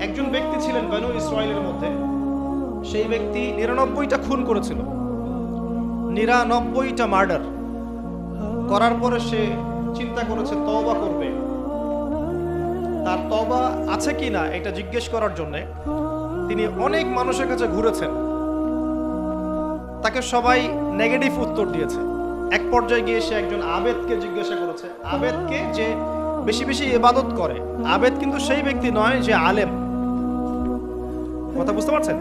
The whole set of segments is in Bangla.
একজন ব্যক্তি ছিলেন বানু ইসরায়েলের মধ্যে। সেই ব্যক্তি নিরানব্বইটা খুন করেছিল। নিরানব্বইটা মার্ডার। করার পরে সে চিন্তা করেছে, তওবা করবে। তার তবা আছে কি না, এটা জিজ্ঞেস করার জন্য তিনি অনেক মানুষের কাছে ঘুরেছেন। তাকে সবাই নেগেটিভ উত্তর দিয়েছে। এক পর্যায়ে গিয়ে সে একজন আবেদকে জিজ্ঞাসা করেছে, আবেদকে যে বেশি বেশি ইবাদত করে, আবেদ কিন্তু সেই ব্যক্তি নয় যে আলেম। কথা বুঝতে পারছেন?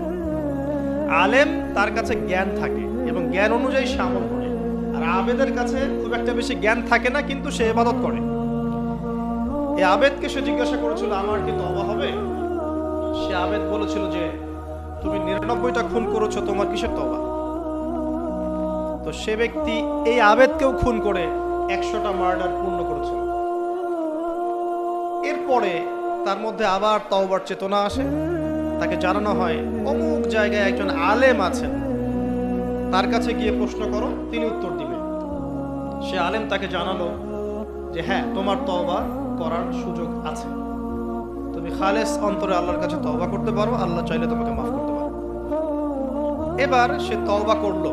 আলেম তার কাছে জ্ঞান থাকে এবং জ্ঞান অনুযায়ী সে আমল করে। আর আবেদের কাছে খুব একটা বেশি জ্ঞান থাকে না, কিন্তু সে ইবাদত করে। এই আবেদকে সে জিজ্ঞাসা করেছিল, আমার কি তবা হবে? সে আবেদ বলেছিল যে, তুমি নিরানব্বইটা খুন করেছ, তোমার কিসের তবা তো সে ব্যক্তি এই আবেদকেও খুন করে একশোটা মার্ডার পূর্ণ করেছিল। এরপরে তার মধ্যে আবার তওবার চেতনা আসে। তাকে জানানো হয়, অমুক জায়গায় একজন আলেম আছেন। তার কাছে গিয়ে প্রশ্ন করো, তিনি উত্তর দিবেন সে আলেম তাকে জানালো যে হ্যাঁ তোমার তওবা করার সুযোগ আছে। তুমি খালেস অন্তরে আল্লাহর কাছে তওবা করতে পারো, আল্লাহ চাইলে তোমাকে মাফ করতে পারো। এবার সে তওবা করল।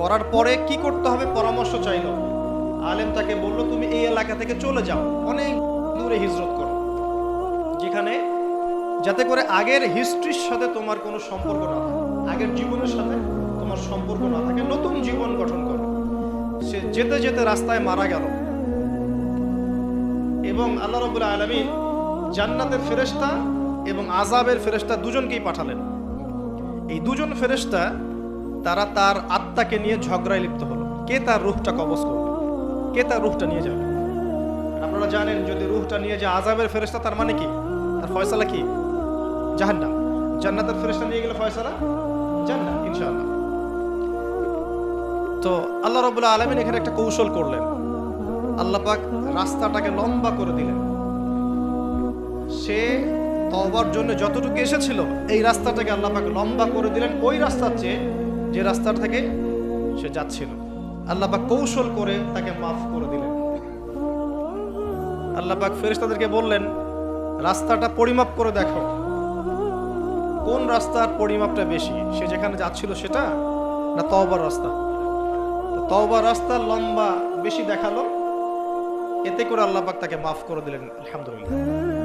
করার পরে কি করতে হবে পরামর্শ চাইলো। আলেম তাকে বলল, তুমি এই এলাকা থেকে চলে যাও, অনেক দূরে হিজরত করো, যেখানে যাতে করে আগের হিস্ট্রির সাথে তোমার কোনো সম্পর্ক না থাকে। আগের জীবনের সাথে তোমার সম্পর্ক না থাকে, নতুন জীবন গঠন করো। সে যেতে যেতে রাস্তায় মারা গেল। এবং আল্লাহ রবুল্লা আলমী জান্নাতের ফেরেশতা এবং আজাবের ফেরেশতা দুজনকেই পাঠালেন। এই দুজন ফেরেশতা, তারা তার আত্মাকে নিয়ে ঝগড়ায় লিপ্ত হলো। কে তার রূহটা কবজ করবে কে তার রূহটা নিয়ে যাবে? আপনারা জানেন, যদি রূহটা নিয়ে যায় আজাবের ফেরেশতা, তার মানে কি? তার ফয়সালা কি? জাহান্নাম। জান্নাতের ফেরেশতা নিয়ে গেলে ফয়সালা? জান্নাত, ইনশাআল্লাহ। তো আল্লাহ রবুল্লাহ আলমিন এখানে একটা কৌশল করলেন। আল্লাহ পাক রাস্তাটাকে লম্বা করে দিলেন। সে তওবার জন্য যতটুকু এসেছিল, এই রাস্তাটাকে আল্লাহ পাক লম্বা করে দিলেন। ওই রাস্তার চেয়ে যে রাস্তার থেকে সে যাচ্ছিল। আল্লাহ পাক কৌশল করে তাকে মাফ করে দিলেন। আল্লাহ পাক ফেরেশতাদেরকে বললেন, রাস্তাটা পরিমাপ করে দেখো। কোন রাস্তার পরিমাপটা বেশি? সে যেখানে যাচ্ছিল সেটা না তওবার রাস্তা? তওবার রাস্তা লম্বা বেশি দেখাল। এতে করে আল্লাহ পাক তাকে মাফ করে দিলেন, আলহামদুলিল্লাহ।